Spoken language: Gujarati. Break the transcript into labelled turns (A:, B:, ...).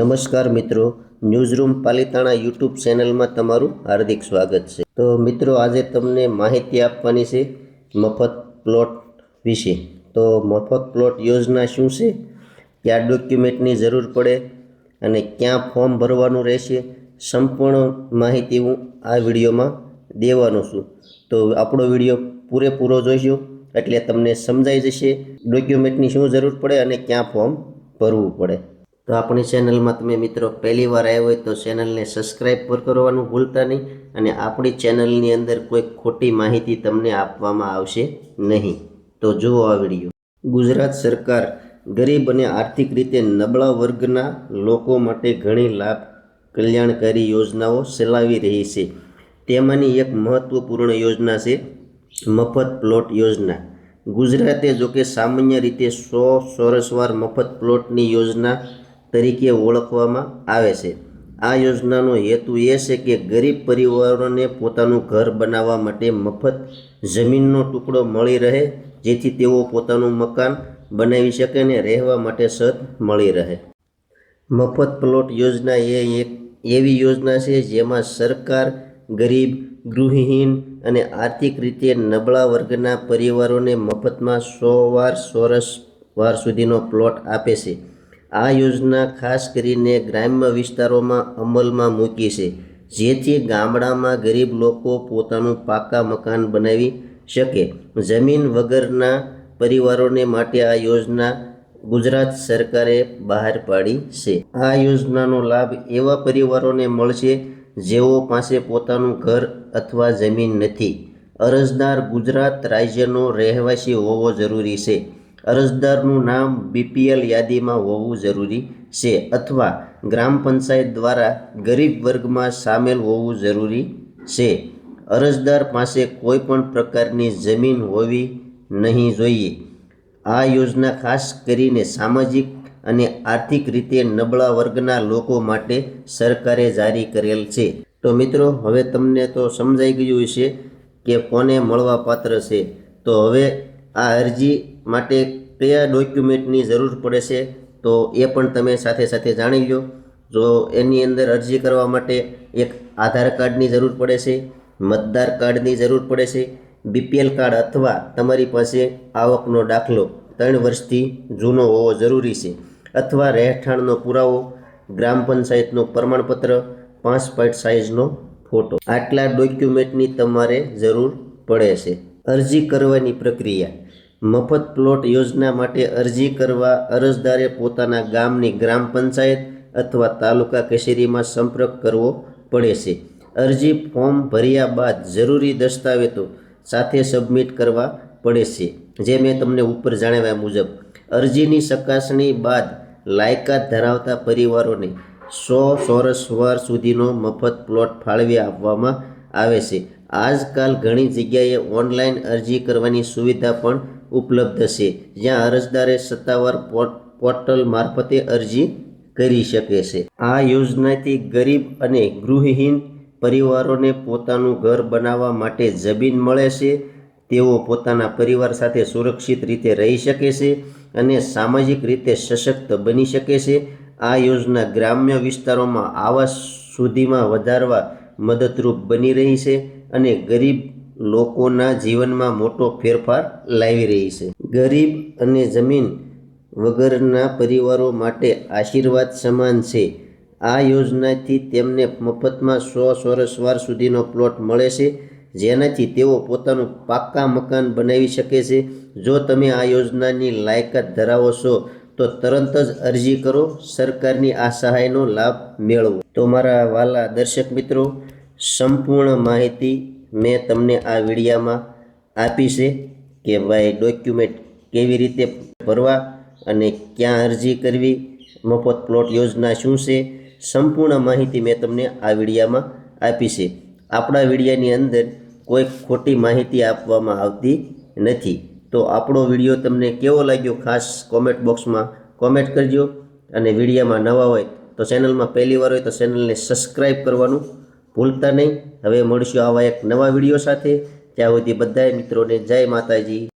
A: નમસ્કાર મિત્રો, ન્યૂઝરૂમ પાલિતાણા યુટ્યુબ ચેનલમાં તમારું હાર્દિક સ્વાગત છે. તો મિત્રો, આજે તમને માહિતી આપવાની છે મફત પ્લોટ વિશે. તો મફત પ્લોટ યોજના શું છે? કયા ડોક્યુમેન્ટની જરૂર પડે અને ક્યાં ફોર્મ ભરવાનું રહેશે? સંપૂર્ણ માહિતી હું આ વિડીયોમાં દેવાનો છું. તો આપણો વીડિયો પૂરેપૂરો જોઈશો એટલે તમને સમજાઈ જશે ડોક્યુમેન્ટની શું જરૂર પડે અને ક્યાં ફોર્મ ભરવું પડે. તો આપણી ચેનલમાં તમે મિત્રો પહેલી વાર આવ્યા હોય તો ચેનલને સબસ્ક્રાઈબ પર કરવાનું ભૂલતા નહીં અને આપણી ચેનલની અંદર કોઈ ખોટી માહિતી તમને આપવામાં આવશે નહીં. તો જુઓ આ વીડિયો. ગુજરાત સરકાર ગરીબ અને આર્થિક રીતે નબળા વર્ગના લોકો માટે ઘણી લાભ કલ્યાણકારી યોજનાઓ ચલાવી રહી છે. તેમાંની એક મહત્વપૂર્ણ યોજના છે મફત પ્લોટ યોજના. ગુજરાતે જોકે સામાન્ય રીતે સો સોરસવાર મફત પ્લોટની યોજના તરીકે ઓળખવામાં આવે છે. આ યોજનાનો હેતુ એ છે કે ગરીબ પરિવારોને પોતાનું ઘર બનાવવા માટે મફત જમીનનો ટુકડો મળી રહે, જેથી તેઓ પોતાનું મકાન બનાવી શકે અને રહેવા માટે સત મળી રહે. મફત પ્લોટ યોજના એ એક એવી યોજના છે જેમાં સરકાર, ગરીબ ગૃહહીન અને આર્થિક રીતે નબળા વર્ગના પરિવારોને મફતમાં સો વાર સોરસ વાર સુધીનો પ્લોટ આપે છે. આ યોજના ખાસ કરીને ગ્રામ્ય વિસ્તારોમાં અમલમાં મૂકી છે, જેથી ગામડામાં ગરીબ લોકો પોતાનું પાકા મકાન બનાવી શકે. જમીન વગરના પરિવારોને માટે આ યોજના ગુજરાત સરકારે બહાર પાડી છે. આ યોજનાનો લાભ એવા પરિવારોને મળશે જેઓ પાસે પોતાનું ઘર અથવા જમીન નથી. અરજદાર ગુજરાત રાજ્યનો રહેવાસી હોવો જરૂરી છે. અરજદારનું નામ બીપીએલ યાદીમાં હોવું જરૂરી છે અથવા ગ્રામ પંચાયત દ્વારા ગરીબ વર્ગમાં સામેલ હોવું જરૂરી છે. અરજદાર પાસે કોઈ પણ પ્રકારની જમીન હોવી નહીં જોઈએ. આ યોજના ખાસ કરીને સામાજિક અને આર્થિક રીતે નબળા વર્ગના લોકો માટે સરકારે જારી કરેલ છે. તો મિત્રો, હવે તમને તો સમજાઈ ગયું છે કે કોને મળવા પાત્ર છે. તો હવે આ અરજી માટે કયા ડોક્યુમેન્ટની જરૂર પડે છે, તો એ પણ તમે સાથે સાથે જાણી લો જો એની અંદર અરજી કરવા માટે એક આધાર કાર્ડની જરૂર પડે છે, મતદાર કાર્ડની જરૂર પડે છે, બીપીએલ કાર્ડ અથવા તમારી પાસે આવકનો દાખલો ત્રણ વર્ષથી જૂનો હોવો જરૂરી છે, અથવા રહેઠાણનો પુરાવો, ગ્રામ પંચાયતનું પ્રમાણપત્ર પાંચ પોઈન્ટ સાઇઝનો ફોટો. આટલા ડોક્યુમેન્ટની તમારે જરૂર પડે છે. અરજી કરવાની પ્રક્રિયા. મફત પ્લોટ યોજના માટે અરજી કરવા અરજદારે પોતાના ગામની ગ્રામ પંચાયત અથવા તાલુકા કચેરીમાં સંપર્ક કરવો પડે છે. અરજી ફોર્મ ભર્યા બાદ જરૂરી દસ્તાવેજો સાથે સબમિટ કરવા પડે છે, જે મેં તમને ઉપર જણાવ્યા મુજબ. અરજીની ચકાસણી બાદ લાયકાત ધરાવતા પરિવારોને સો ચોરસ વાર સુધીનો મફત પ્લોટ ફાળવી આપવામાં આવે છે. આજકાલ ઘણી જગ્યાએ ઓનલાઈન અરજી કરવાની સુવિધા પણ ઉપલબ્ધ છે, જ્યાં અરજદારે સત્તાવાર પોર્ટલ મારફતે અરજી કરી શકે છે. આ યોજનાથી ગરીબ અને ગૃહહીન પરિવારોને પોતાનું ઘર બનાવવા માટે જમીન મળે છે, તેઓ પોતાના પરિવાર સાથે સુરક્ષિત રીતે રહી શકે છે અને સામાજિક રીતે સશક્ત બની શકે છે. આ યોજના ગ્રામ્ય વિસ્તારોમાં આવાસ સુધીમાં વધારવા મદદરૂપ બની રહી છે. અને ગરીબ લોકોના જીવનમાં મોટો ફેરફાર લાવી રહી છે. ગરીબ અને જમીન વગરના પરિવારો માટે આશીર્વાદ સમાન છે. આ યોજનાથી તેમને મફતમાં સો ચોરસ વાર સુધીનો પ્લોટ મળે છે, જેનાથી તેઓ પોતાનું પાક્કા મકાન બનાવી શકે છે. જો તમે આ યોજનાની લાયકાત ધરાવો છો, તો તરત જ અરજી કરો, સરકારની આ સહાયનો લાભ મેળવો. તો મારા વાલા દર્શક મિત્રો સંપૂર્ણ માહિતી મેં તમને આ વિડીયામાં આપી છે કે ભાઈ ડોક્યુમેન્ટ કેવી રીતે ભરવા અને ક્યાં અરજી કરવી, મફત પ્લોટ યોજના શું છે, સંપૂર્ણ માહિતી મેં તમને આ વિડીયામાં આપી છે. આપણા વિડીયાની અંદર કોઈ ખોટી માહિતી આપવામાં આવતી નથી. તો આપણો વીડિયો તમને કેવો લાગ્યો ખાસ કોમેન્ટ બોક્સમાં કોમેન્ટ કરજો. અને વિડીયામાં નવા હોય તો ચેનલમાં પહેલી વાર હોય તો ચેનલને સબસ્ક્રાઈબ કરવાનું ભૂલતા નહીં. હવે મળીશું આવા એક નવા વીડિયો સાથે. ત્યાં સુધી બધાય મિત્રોને જય માતાજી.